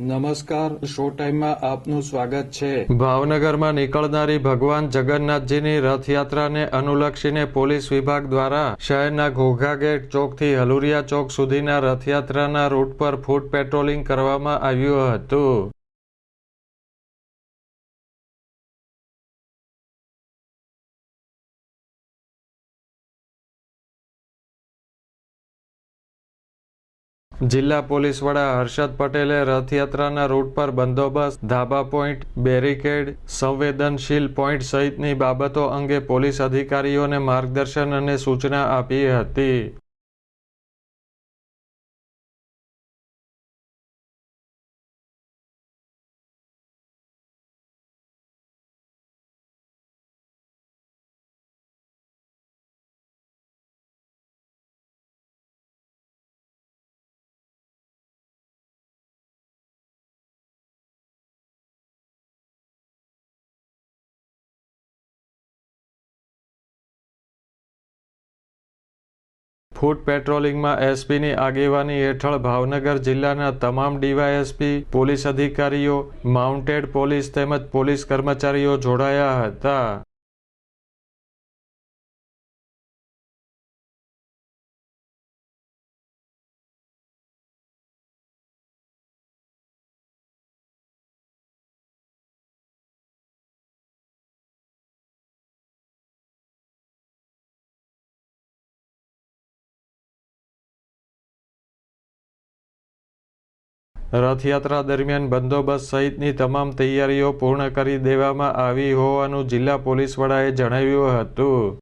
નમસ્કાર શો ટાઈમમાં આપનું સ્વાગત છે. ભાવનગરમાં નીકળનારી ભગવાન જગન્નાથજીની રથયાત્રાને અનુલક્ષીને પોલીસ વિભાગ દ્વારા શહેરના ઘોઘા ગેટ ચોકથી હલુરિયા ચોક સુધીના રથયાત્રાના રૂટ પર ફૂટ પેટ્રોલિંગ કરવામાં આવ્યું હતું. જિલ્લા પોલીસ વડા હર્ષદ પટેલે રથયાત્રાના રૂટ પર બંદોબસ્ત, ધાબા પોઈન્ટ, બેરિકેડ, સંવેદનશીલ પોઈન્ટ સહિતની બાબતો અંગે પોલીસ અધિકારીઓને માર્ગદર્શન અને સૂચના આપી હતી. ફૂટ પેટ્રોલિંગમાં એસપીની આગેવાની હેઠળ ભાવનગર જિલ્લાના તમામ ડીવાયએસપી, પોલીસ અધિકારીઓ, માઉન્ટેડ પોલીસ તેમજ પોલીસ કર્મચારીઓ જોડાયા હતા. રથયાત્રા દરમિયાન બંદોબસ્ત સહિતની તમામ તૈયારીઓ પૂર્ણ કરી દેવામાં આવી હોવાનું જિલ્લા પોલીસ વડાએ જણાવ્યું હતું.